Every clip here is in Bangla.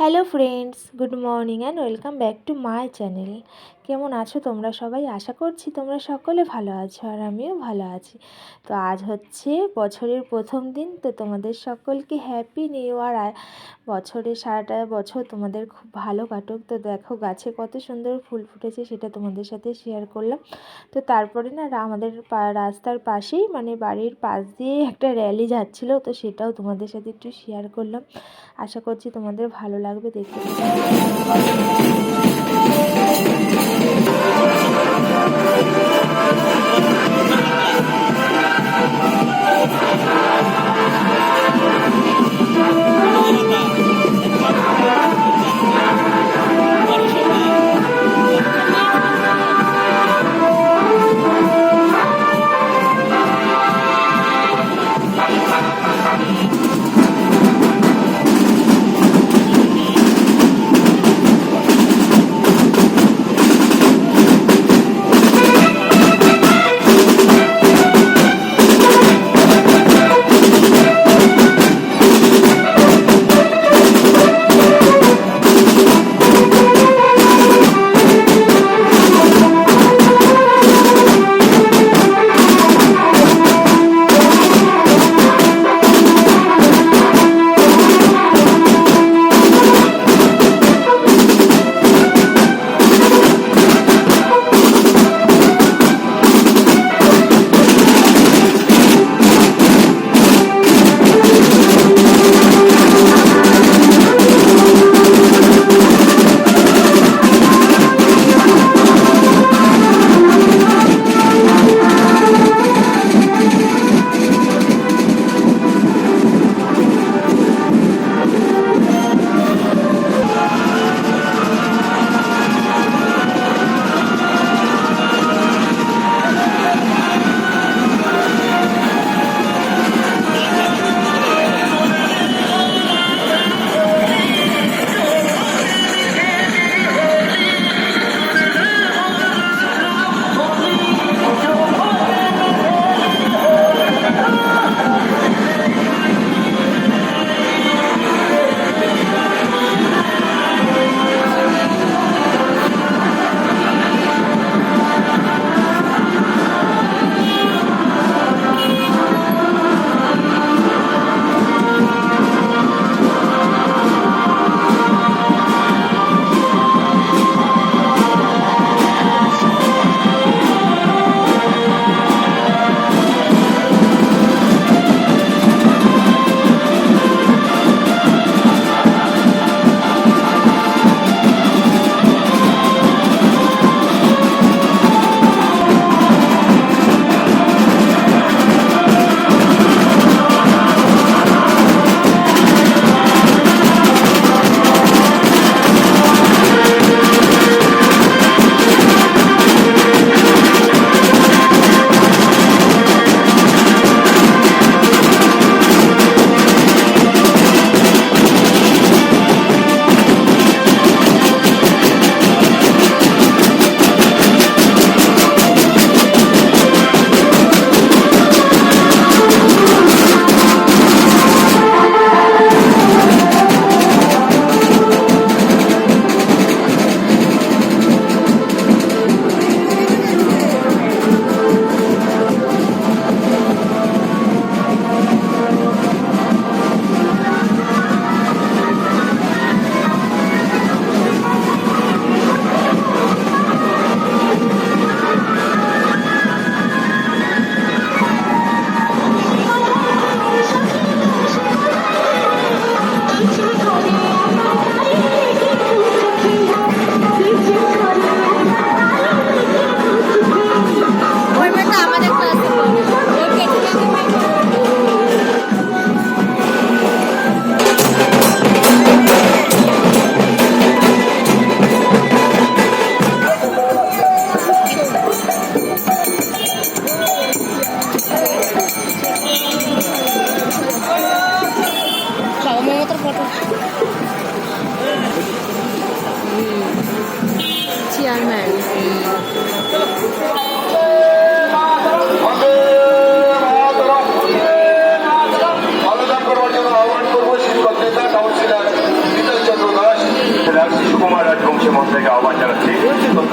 Hello friends good morning and welcome back to my channel কেমন আছো তোমরা সবাই? আশা করছি তোমরা সকলে ভালো আছো আর আমিও ভালো আছি। তো আজ হচ্ছে বছরের প্রথম দিন, তো তোমাদের সকলকে হ্যাপি নিউ ইয়ার আর বছরের সারাটা বছর তোমাদের খুব ভালো কাটুক। তো দেখো গাছে কত সুন্দর ফুল ফুটেছে সেটা তোমাদের সাথে শেয়ার করলাম। তো তারপরে না, আমাদের রাস্তার পাশেই মানে বাড়ির পাশ দিয়ে একটা র্যালি যাচ্ছিল, তো সেটাও তোমাদের সাথে একটু শেয়ার করলাম। আশা করছি তোমাদের ভালো লাগবে দেখতে। Thank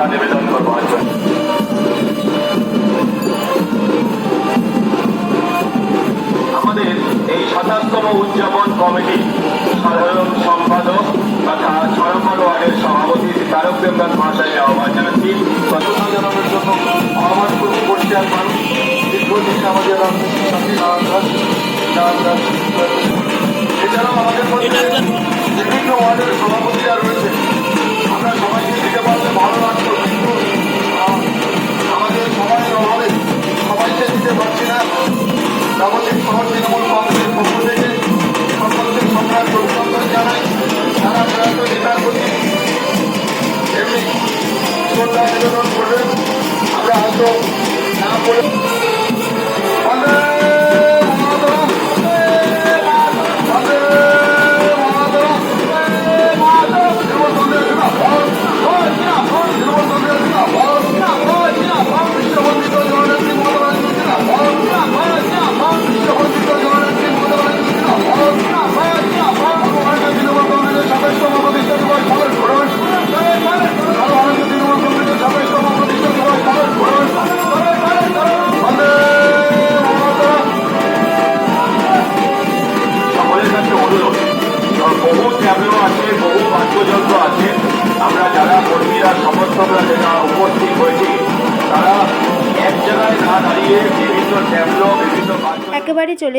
তথা নিবেদন করব আমাদের এই সাতাশতম উদযাপন কমিটি সাধারণ সম্পাদক তথা ছড়াপাল ওয়ার্ডের সভাপতি শ্রী তারক দেবনাথ মহাশয়কে আহ্বান জানাচ্ছি জানানোর জন্য আহ্বান করব করছি আর মানুষ আমাদের রাজনীতির এছাড়াও আমাদের মধ্যে বিভিন্ন ওয়ার্ডের সভাপতিরা নবদ্বীপ শহর তৃণমূল কংগ্রেসের পক্ষ থেকে সকলকে সম্রাট তারা প্রয়াত নেতার আমরা হয়তো না বলে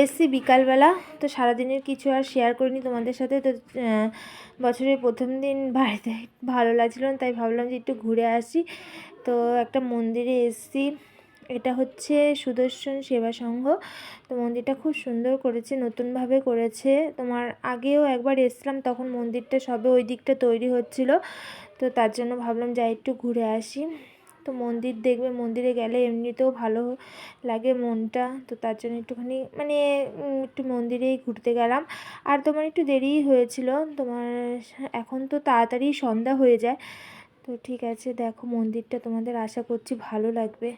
এসেছি বিকালবেলা, তো সারাদিনের কিছু আর শেয়ার করিনি তোমাদের সাথে। তো বছরের প্রথম দিন বাড়িতে ভালো লাগছিল না, তাই ভাবলাম যে একটু ঘুরে আসি। তো একটা মন্দিরে এসছি, এটা হচ্ছে সুদর্শন সেবা সংঘ। তো মন্দিরটা খুব সুন্দর করেছে, নতুনভাবে করেছে। তোমার আগেও একবার এসছিলাম, তখন মন্দিরটা সবে ওই দিকটা তৈরি হচ্ছিল। তো তার জন্য ভাবলাম যাই একটু ঘুরে আসি। তো মন্দির দেখবে, মন্দিরে গেলে এমনিতেও ভালো লাগে মনটা। তো তার জন্য একটুখানি মানে একটু মন্দিরেই ঘুরতে গেলাম। আর তোমার একটু দেরিই হয়েছিল, তোমার এখন তো তাড়াতাড়ি সন্ধ্যা হয়ে যায়। তো ঠিক আছে, দেখো মন্দিরটা তোমাদের আশা করছি ভালো লাগবে।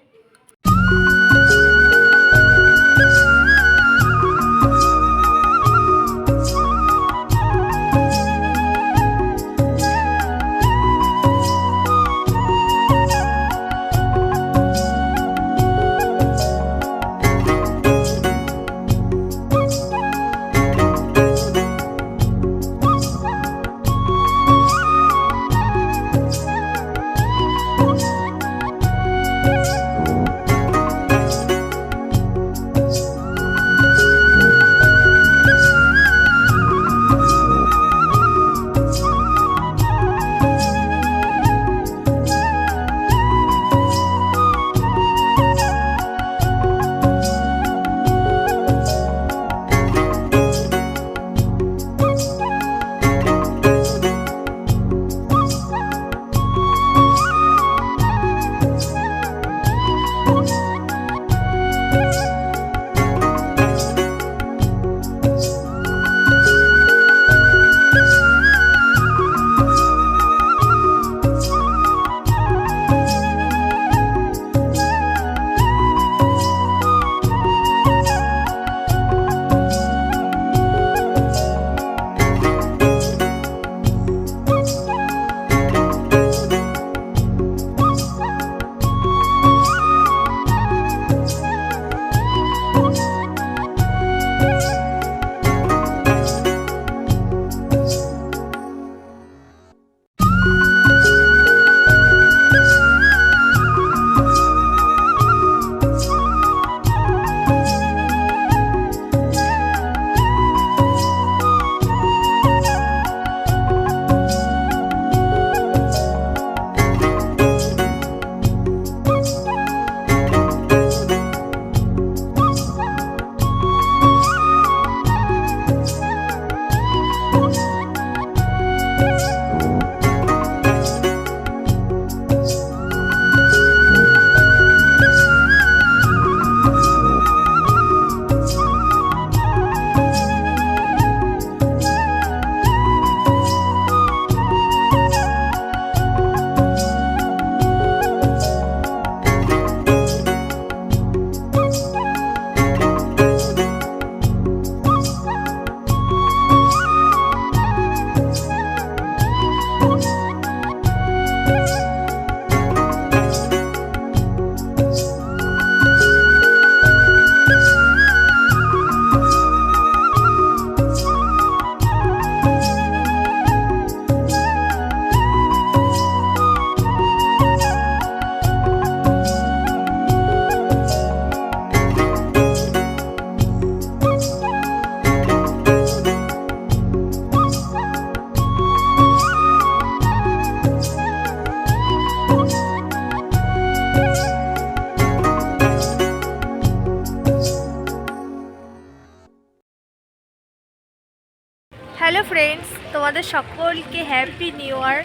ফ্রেন্ডস, তোমাদের সকলকে হ্যাপি নিউ ইয়ার।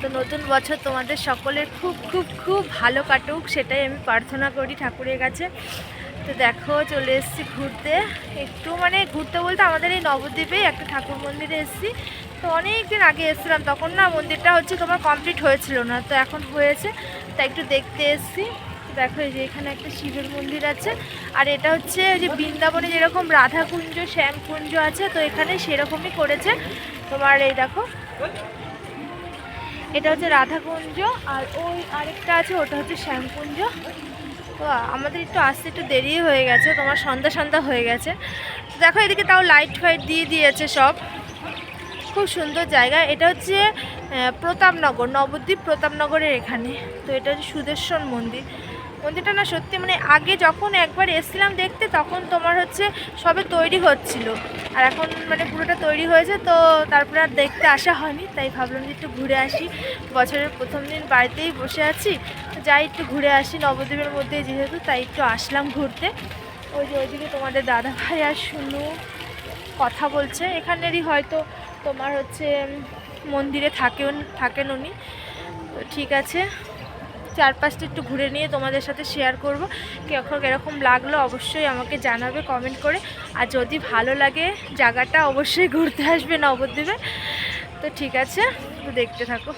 তো নতুন বছর তোমাদের সকলের খুব খুব খুব ভালো কাটুক, সেটাই আমি প্রার্থনা করি ঠাকুরের কাছে। তো দেখো, চলে এসেছি ঘুরতে। একটু মানে ঘুরতে বলতে আমাদের এই নবদ্বীপে একটা ঠাকুর মন্দিরে এসেছি। তো অনেক দিন আগে এসেছিলাম, তখন না মন্দিরটা হচ্ছে তোমার কমপ্লিট হয়েছিল না, তো এখন হয়েছে, তাই একটু দেখতে এসেছি। দেখো এই যে এখানে একটা শিবের মন্দির আছে। আর এটা হচ্ছে যে বৃন্দাবনে যেরকম রাধাকুঞ্জ, শ্যামকুঞ্জ আছে, তো এখানে সেরকমই করেছে। তোমার এই দেখো। এটা হচ্ছে রাধাকুঞ্জ, আর ওই আরেকটা আছে, ওটা হচ্ছে শ্যামকুঞ্জ। তো আমাদের একটু আসতে একটু দেরি হয়ে গেছে, তোমার সন্ধ্যা সন্ধ্যা হয়ে গেছে। দেখো এদিকে তাও লাইট ফাইট দিয়ে দিয়েছে সব। খুব সুন্দর জায়গা। এটা হচ্ছে প্রতাপনগর, নবদ্বীপ প্রতাপনগরের এখানে। তো এটা হচ্ছে সুদর্শন মন্দির। মন্দিরটা না সত্যি মানে আগে যখন একবার এসেছিলাম দেখতে, তখন তোমার হচ্ছে সবে তৈরি হচ্ছিল। আর এখন মানে পুরোটা তৈরি হয়েছে, তো তারপরে আর দেখতে আসা হয়নি। তাই ভাবলাম যে একটু ঘুরে আসি। বছরের প্রথম দিন বাড়িতেই বসে আছি। যাই একটু ঘুরে আসি, নবদ্বীপের মধ্যে যেহেতু, তাই একটু আসলাম ঘুরতে। ওই যে ওইদিকে তোমাদের দাদা ভাই আর শুনু কথা বলছে। এখানেরই হয়তো তোমার হচ্ছে মন্দিরে থাকেন থাকেন উনি। ঠিক আছে। চারপাশটা একটু ঘুরে নিয়ে তোমাদের সাথে শেয়ার করব। কখন এরকম লাগল অবশ্যই আমাকে জানাবে কমেন্ট করে। আর যদি ভালো লাগে জায়গাটা অবশ্যই ঘুরতে আসবে নবদ্বীপে। তো ঠিক আছে, তো দেখতে থাকো।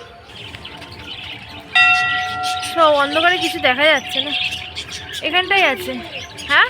সব অন্ধকারে কিছু দেখা যাচ্ছে না। এখানটাই আছে। হ্যাঁ?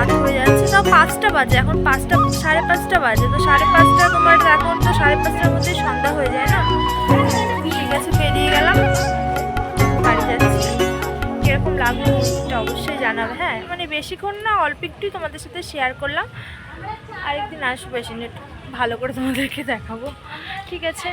রাত হয়ে যাচ্ছে। তাও পাঁচটা বাজে, এখন পাঁচটা, সাড়ে পাঁচটা বাজে। তো সাড়ে পাঁচটা তোমার এখন তো সাড়ে পাঁচটার মধ্যে সন্ধ্যা হয়ে যায় না? ঠিক আছে, বেরিয়ে গেলাম। বাড়ি যাচ্ছি। কীরকম লাগল সেটা অবশ্যই জানাবে হ্যাঁ? মানে বেশিক্ষণ না, অল্প একটুই তোমাদের সাথে শেয়ার করলাম। আরেকদিন আসব, এসে ভালো করে তোমাদেরকে দেখাবো। ঠিক আছে?